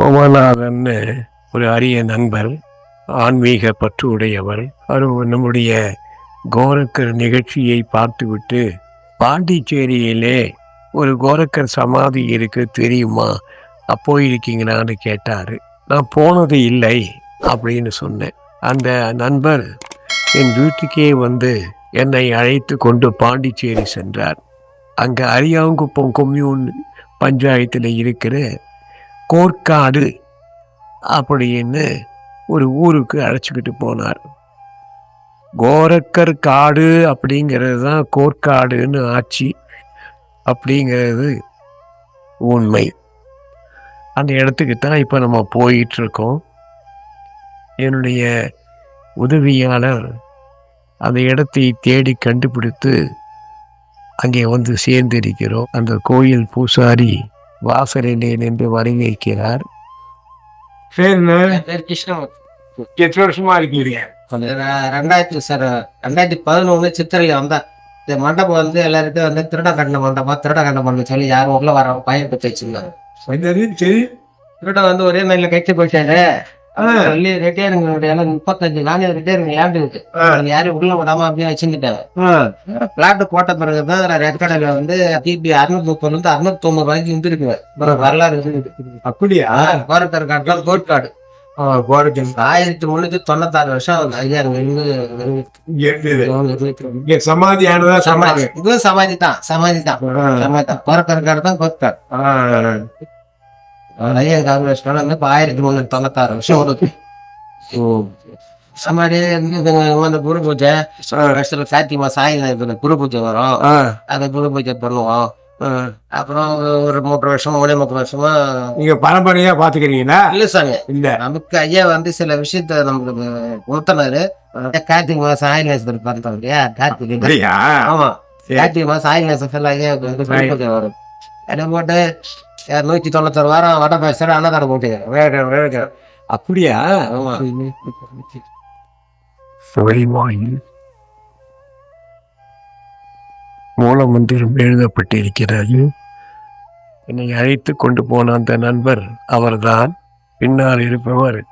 ராமநாதன்னு ஒரு அரிய நண்பர் ஆன்மீக பற்று உடையவர் அவர் நம்முடைய கோரக்கர் நிகழ்ச்சியை பார்த்துவிட்டு பாண்டிச்சேரியிலே ஒரு கோரக்கர் சமாதி இருக்கு தெரியுமா? அப்போ இருக்கீங்களான்னு கேட்டார். நான் போனது இல்லை அப்படின்னு சொன்னேன். அந்த நண்பர் என் வீட்டுக்கே வந்து என்னை அழைத்து கொண்டு பாண்டிச்சேரி சென்றார். அங்கே அரியாங்குப்பம் கொம்யூன் பஞ்சாயத்தில் இருக்கிற கோர்க்காடு அப்படின்னு ஒரு ஊருக்கு அழைச்சிக்கிட்டு போனார். கோரக்கர் காடு அப்படிங்கிறது தான் கோர்க்காடுன்னு ஆட்சி அப்படிங்கிறது உண்மை. அந்த இடத்துக்கு தான் இப்போ நம்ம போயிட்டுருக்கோம். என்னுடைய உதவியாளர் அந்த இடத்தை தேடி கண்டுபிடித்து அங்கே வந்து சேர்ந்திருக்கிறோம். அந்த கோயில் பூசாரி வாசலிலே நின்று பேர் கிருஷ்ணமூர்த்தி எத்தனை வருஷமா இருக்கீங்க ரெண்டாயிரத்தி சார் ரெண்டாயிரத்தி பதினொன்று சித்திரையில் வந்தேன். இந்த மண்டபம் வந்து எல்லாருக்கும் வந்து திருட கண்ட மண்டபம் திருட கண்ட மண்டபம் சொல்லி யாரும் உள்ள வர பையன் பற்றி வச்சிருந்தாங்க திருட வந்து ஒரே நாளில் கட்சி போயிட்டாரு சொல்லி ரிட்டையருங்க எல்லாம் முப்பத்தஞ்சு நானே ரிட்டையருங்க லேண்டு இருக்கு. யாரும் உள்ள விடாம அப்படியே வச்சுக்கிட்டாங்க. பிளாட் போட்ட பிறகு தான் ரெட் கடையில வந்து டிபி அறுநூத்தி முப்பது இருந்து அறுநூத்தி தொண்ணூறு ரூபாய்க்கு இருந்துருக்கு வரலாறு அப்படியா? கோரத்தர் காட்டுல கோட் கார்டு ஆயிரத்தி முன்னூத்தி தொண்ணூத்தாறு வருஷம் ஐயா சமாதி ஆனதா சமாதி. சமாதி இதுவும் சமாதி தான் சமாதி தான். சமாதி தான். கோரத்தர் கார்டு தான் கோட் கார்டு ஐயா காங்கிரஸ் கார்டு வந்து இப்ப ஆயிரத்தி முன்னூத்தி தொண்ணூத்தாறு வருஷம் வருது இதுங்க வந்து குரு பூஜை வருஷத்துல கார்த்திகை மாசம் ஆயுத குரு பூஜை வரும். அந்த குரு பூஜை பண்ணுவோம். அப்புறம் ஒரு மூன்று வருஷம் மூணு முப்பது வருஷமா நீங்க பரம்பரையா பாத்துக்கிறீங்களா? இல்ல சாமி. இல்ல. நமக்கு ஐயா வந்து சில விஷயத்த நமக்கு உணர்த்தினாரு கார்த்திகை மாசம் ஆயுத நேசத்தில் பார்த்தோம் இல்லையா? கார்த்திகை ஆமா. கார்த்திகை மாசம் ஃபுல்லா ஐயா பூஜை வரும். இடம் போட்டு அஹ், நூத்தி தொண்ணூத்தாறு வாரம் வட பேசுற அன்னதானம் போட்டு. அப்படியா? ஆமா. வழிவாயில் மூலமந்திரம் எழுதப்பட்டிருக்கிறது. என்னை அழைத்து கொண்டு போன அந்த நண்பர் அவர்தான். பின்னால் இருப்பவர்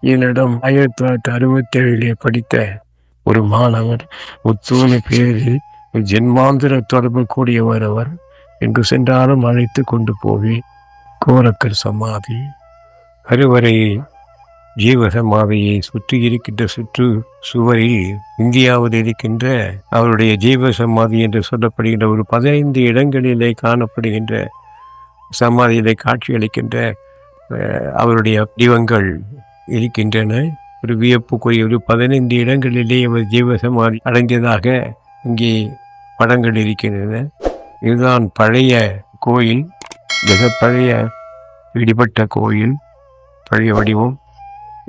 என்னிடம் ஆயிரத்தி தொள்ளாயிரத்தி அறுபத்தி ஏழிலே படித்த ஒரு மாணவர் முத்தூணு பேரில் ஜென்மாந்திர தொடர்பு கூடியவர் அவர். எங்கு சென்றாலும் அழைத்து கொண்டு போவேன் கோரக்கர் சமாதி கருவறையை ஜீவ சமாதியை சுற்றி இருக்கின்ற சுற்று சுவரில் இந்தியாவில் இருக்கின்ற அவருடைய ஜீவ சமாதி என்று சொல்லப்படுகின்ற ஒரு பதினைந்து இடங்களிலே காணப்படுகின்ற சமாதியிலே காட்சியளிக்கின்ற அவருடைய வடிவங்கள் இருக்கின்றன. ஒரு வியப்புக்குரிய ஒரு பதினைந்து இடங்களிலே அவர் ஜீவ சமாதி அடைந்ததாக இங்கே படங்கள் இருக்கின்றன. இதுதான் பழைய கோயில் மிக பழைய இடிபட்ட கோயில் பழைய வடிவம்.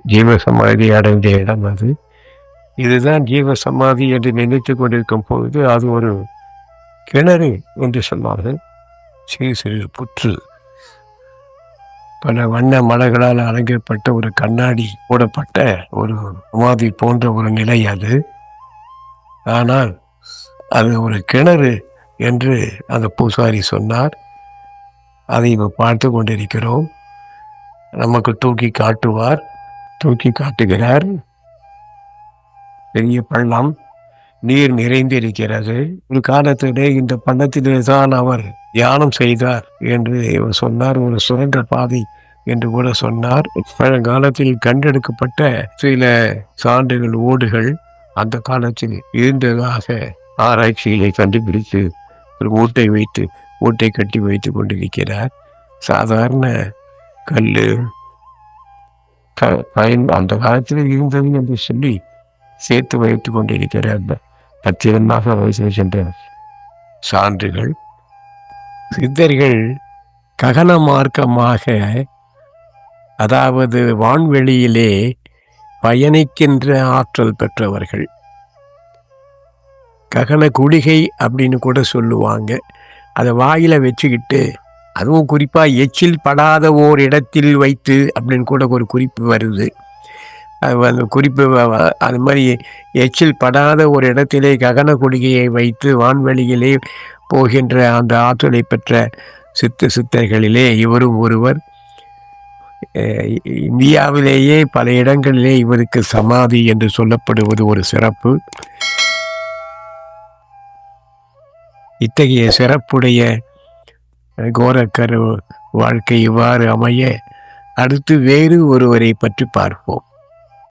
ஜீவ சமாதி அடைந்த இடம் அது. இதுதான் ஜீவ சமாதி என்று நினைத்து கொண்டிருக்கும் பொழுது அது ஒரு கிணறு என்று சொன்னார்கள் சிறு சிறு புற்று. பல வண்ண மலர்களால் அலங்கப்பட்ட ஒரு கண்ணாடி போடப்பட்ட ஒரு சமாதி போன்ற ஒரு நிலை அது. ஆனால் அது ஒரு கிணறு என்று அந்த பூசாரி சொன்னார். அதை இப்போ பார்த்து கொண்டிருக்கிறோம். நமக்கு தூக்கி காட்டுவார். தூக்கி காட்டுகிறார். பெரிய பள்ளம் நீர் நிறைந்திருக்கிறது. ஒரு காலத்திலே இந்த பள்ளத்திலே தான் அவர் தியானம் செய்தார் என்று இவர் சொன்னார். ஒரு சுரண்ட பாதை என்று கூட சொன்னார். பழங்காலத்தில் கண்டெடுக்கப்பட்ட சில சான்றுகள் ஓடுகள் அந்த காலத்தில் இருந்ததாக ஆராய்ச்சிகளை கண்டுபிடித்து ஒரு மூட்டை வைத்து மூட்டை கட்டி வைத்து கொண்டிருக்கிறார். சாதாரண கல் பயன் அந்த காலத்தில் இருந்தது என்று சொல்லி சேர்த்து வைத்து கொண்டிருக்கிற அந்த பத்திரமாக வயசு சென்ற சான்றுகள். சித்தர்கள் ககன மார்க்கமாக அதாவது வான்வெளியிலே பயணிக்கின்ற ஆற்றல் பெற்றவர்கள். ககன குளிகை அப்படின்னு கூட சொல்லுவாங்க. அதை வாயில் வச்சுக்கிட்டு அதுவும் குறிப்பாக எச்சில் படாத ஓர் இடத்தில் வைத்து அப்படின்னு கூட ஒரு குறிப்பு வருது. அது அந்த குறிப்பு அது மாதிரி எச்சில் படாத ஒரு இடத்திலே ககன குடிகையை வைத்து வான்வெளியிலே போகின்ற அந்த ஆற்றலை பெற்ற சித்த சித்தர்களிலே இவரும் ஒருவர். இந்தியாவிலேயே பல இடங்களிலே இவருக்கு சமாதி என்று சொல்லப்படுவது ஒரு சிறப்பு. இத்தகைய சிறப்புடைய கோரக்கர் வாழ்க்கை இவ்வாறு அமைய அடுத்து வேறு ஒருவரை பற்றி பார்ப்போம்.